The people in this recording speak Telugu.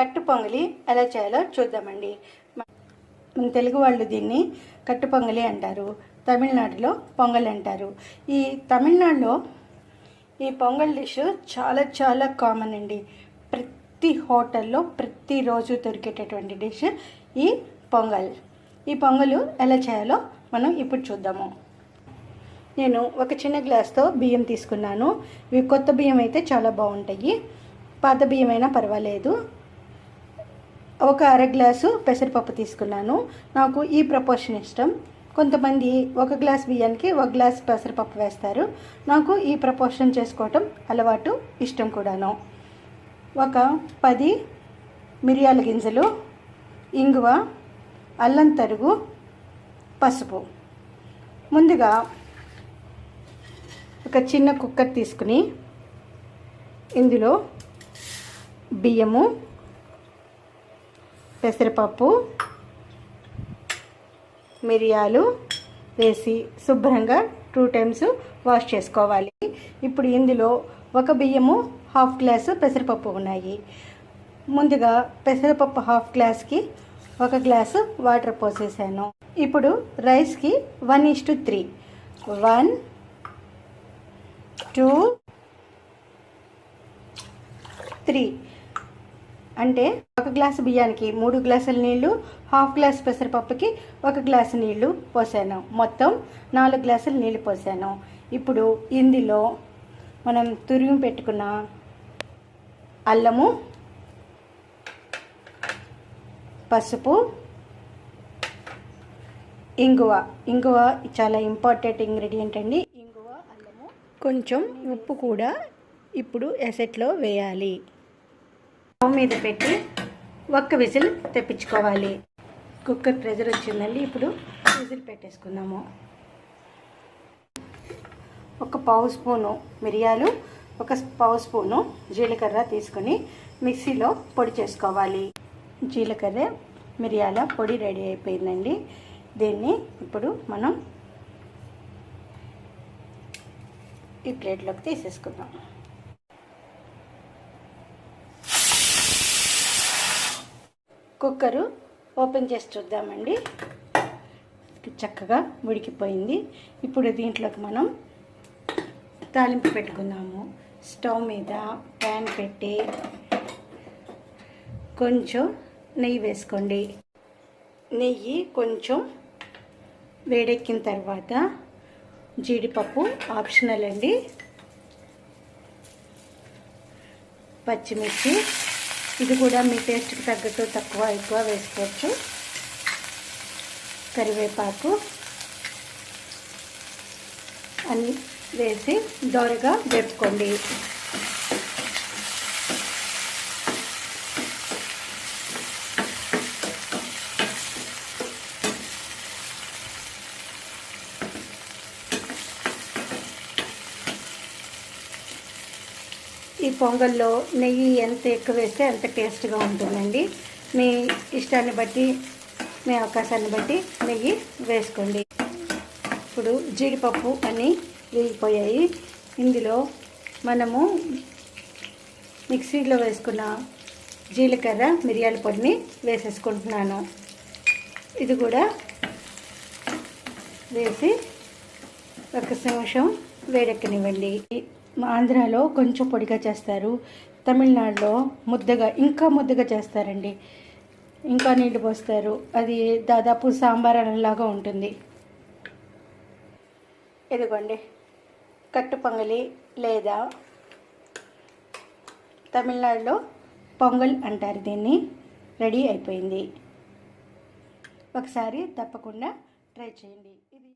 కట్టు పొంగలి ఎలా చేయాలో చూద్దామండి. మన తెలుగు వాళ్ళు దీన్ని కట్టు పొంగలి అంటారు తమిళనాడులో పొంగల్ అంటారు. ఈ తమిళనాడులో ఈ పొంగల్ డిష్ చాలా చాలా కామన్ అండి. ప్రతి హోటల్లో ప్రతిరోజు దొరికేటటువంటి డిష్ ఈ పొంగల్. ఈ పొంగలు ఎలా చేయాలో మనం ఇప్పుడు చూద్దాము. నేను ఒక చిన్న గ్లాస్తో బియ్యం తీసుకున్నాను. ఇవి కొత్త బియ్యం అయితే చాలా బాగుంటాయి. పాత బియ్యం అయినా పర్వాలేదు. ఒక అర గ్లాసు పెసరపప్పు తీసుకున్నాను. నాకు ఈ ప్రపోర్షన్ ఇష్టం. కొంతమంది ఒక గ్లాస్ బియ్యానికి ఒక గ్లాస్ పెసరపప్పు వేస్తారు. నాకు ఈ ప్రపోర్షన్ చేసుకోవటం అలవాటు ఇష్టం కూడాను. ఒక పది మిరియాల గింజలు ఇంగువ అల్లం తరుగు పసుపు. ముందుగా ఒక చిన్న కుక్కర్ తీసుకుని ఇందులో బియ్యము పెసరపప్పు మిరియాలు వేసి శుభ్రంగా టూ టైమ్స్ వాష్ చేసుకోవాలి. ఇప్పుడు ఇందులో ఒక బియ్యము హాఫ్ గ్లాసు పెసరపప్పు ఉన్నాయి. ముందుగా పెసరపప్పు హాఫ్ గ్లాస్కి ఒక గ్లాసు వాటర్ పోసేసాను. ఇప్పుడు రైస్కి one is to three. One two three. అంటే ఒక గ్లాసు బియ్యానికి మూడు గ్లాసుల నీళ్ళు హాఫ్ గ్లాస్ పెసరపప్పుకి ఒక గ్లాసు నీళ్ళు పోసాను. మొత్తం నాలుగు గ్లాసులు నీళ్ళు పోసాను. ఇప్పుడు ఇందులో మనం తురిమి పెట్టుకున్న అల్లము పసుపు ఇంగువ. ఇంగువ చాలా ఇంపార్టెంట్ ఇంగ్రీడియంట్ అండి. ఇంగువ అల్లము కొంచెం ఉప్పు కూడా ఇప్పుడు ఎసెట్లో వేయాలి. స్టవ్ మీద పెట్టి ఒక్క విజిల్ తెప్పించుకోవాలి. కుక్కర్ ప్రెజర్ వచ్చిందండి. ఇప్పుడు విజిల్ పెట్టేసుకుందాము. ఒక పావు స్పూను మిరియాలు ఒక పావు స్పూను జీలకర్ర తీసుకొని మిక్సీలో పొడి చేసుకోవాలి. జీలకర్ర మిరియాల పొడి రెడీ అయిపోయిందండి. దీన్ని ఇప్పుడు మనం ఈ ప్లేట్లోకి తీసేసుకుందాం. కుక్కరు ఓపెన్ చేసి చూద్దామండి. చక్కగా ఉడికిపోయింది ఇప్పుడు దీంట్లోకి మనం తాలింపు పెట్టుకుందాము స్టవ్ మీద ప్యాన్ పెట్టి కొంచెం నెయ్యి వేసుకోండి. నెయ్యి కొంచెం వేడెక్కిన తర్వాత జీడిపప్పు ఆప్షనల్ అండి. పచ్చిమిర్చి ఇది కూడా మీ టేస్ట్కి తగ్గట్టు తక్కువ ఎక్కువ వేసుకోవచ్చు. కరివేపాకు అన్నీ వేసి దోరగా వేపుకోండి. ఈ పొంగల్లో నెయ్యి ఎంత ఎక్కువ వేస్తే అంత టేస్ట్గా ఉంటుందండి. మీ ఇష్టాన్ని బట్టి మీ అవకాశాన్ని బట్టి నెయ్యి వేసుకోండి. ఇప్పుడు జీడిపప్పు అన్నీ వేగిపోయాయి. ఇందులో మనము మిక్సీలో వేసుకున్న జీలకర్ర మిరియాల పొడిని వేసేసుకుంటున్నాను. ఇది కూడా వేసి ఒక నిమిషం వేడెక్కనివ్వండి. ఆంధ్రాలో కొంచెం పొడిగా చేస్తారు. తమిళనాడులో ముద్దగా ఇంకా ముద్దగా చేస్తారండి. ఇంకా నీళ్ళు పోస్తారు. అది దాదాపు సాంబార్ అన్నలాగా ఉంటుంది. ఇదిగోండి. కట్టు పొంగలి లేదా తమిళనాడులో పొంగల్ అంటారు దీన్ని. రెడీ అయిపోయింది. ఒకసారి తప్పకుండా ట్రై చేయండి. ఇది